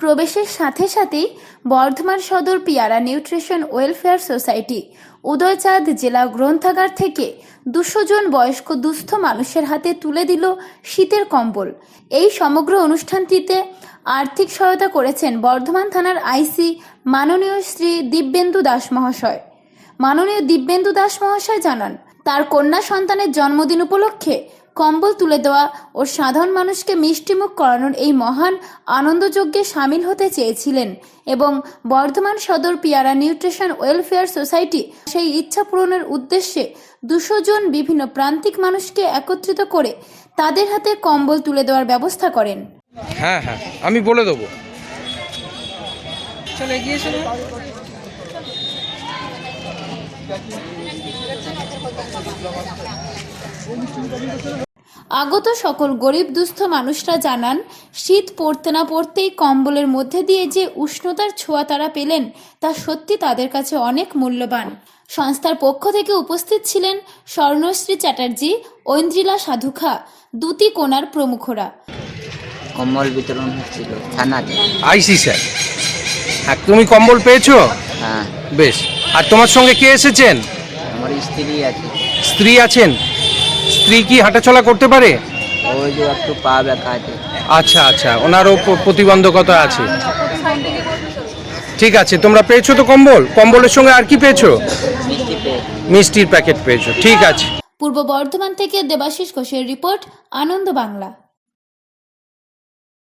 প্রবেশের সাথে সাথেই বর্ধমান সদর পিয়ারা নিউট্রিশন ওয়েলফেয়ার সোসাইটি, উদয়চাঁদ জেলা গ্রন্থাগার থেকে দুশো জন বয়স্ক দুস্থ মানুষের হাতে তুলে দিল শীতের কম্বল। এই সমগ্র অনুষ্ঠানটিতে আর্থিক সহায়তা করেছেন বর্ধমান থানার আইসি মাননীয় শ্রী দিব্যেন্দু দাস মহাশয়। মাননীয় দিব্যেন্দু দাস মহাশয় জানান, তার কন্যা সন্তানের জন্মদিন উপলক্ষে কম্বল তুলে দেওয়া ও সাধারণ মানুষকে মিষ্টিমুখ করানোর এই মহান আনন্দযজ্ঞে সামিল হতে চেয়েছিলেন এবং বর্ধমান সদর পিয়ারা নিউট্রিশন ওয়েলফেয়ার সোসাইটি সেই ইচ্ছা পূরণের উদ্দেশ্যে দুশো জন বিভিন্ন প্রান্তিক মানুষকে একত্রিত করে তাদের হাতে কম্বল তুলে দেওয়ার ব্যবস্থা করেন। হ্যাঁ হ্যাঁ আমি বলে দেবো। চলে গিয়েছিল আগত সকল গরিব দুস্থ মানুষরা জানান শীত পড়তে না পড়তেই কম্বলের মধ্যে দিয়ে যে উষ্ণতার ছোঁয়া তারা পেলেন তা সত্যি তাদের কাছে অনেক মূল্যবান। সংস্থার পক্ষ থেকে উপস্থিত ছিলেন স্বর্ণশ্রী চ্যাটার্জি ঐন্দ্রিলা সাধুখা দুতি কোনার প্রমুখরা। কম্বল বিতরণ হচ্ছিল থানাতে। IC sir. হ্যাঁ তুমি কম্বল পেয়েছ? হ্যাঁ। বেশ। আর তোমার সঙ্গে কে এসেছেন? আমার স্ত্রী আছে। স্ত্রী আছেন? স্ত্রী কি হাঁটাচলা করতে পারে? ওই যে একটু পা ব্যথা আছে। আচ্ছা আচ্ছা ওনারও প্রতিবন্ধকতা আছে। ঠিক আছে তোমরা পেয়েছ তো কম্বল? কম্বলের সঙ্গে আর কি পেয়েছ। মিষ্টির প্যাকেট পেয়েছ ঠিক আছে। পূর্ব বর্ধমান থেকে দেবাশিস ঘোষের রিপোর্ট আনন্দ বাংলা।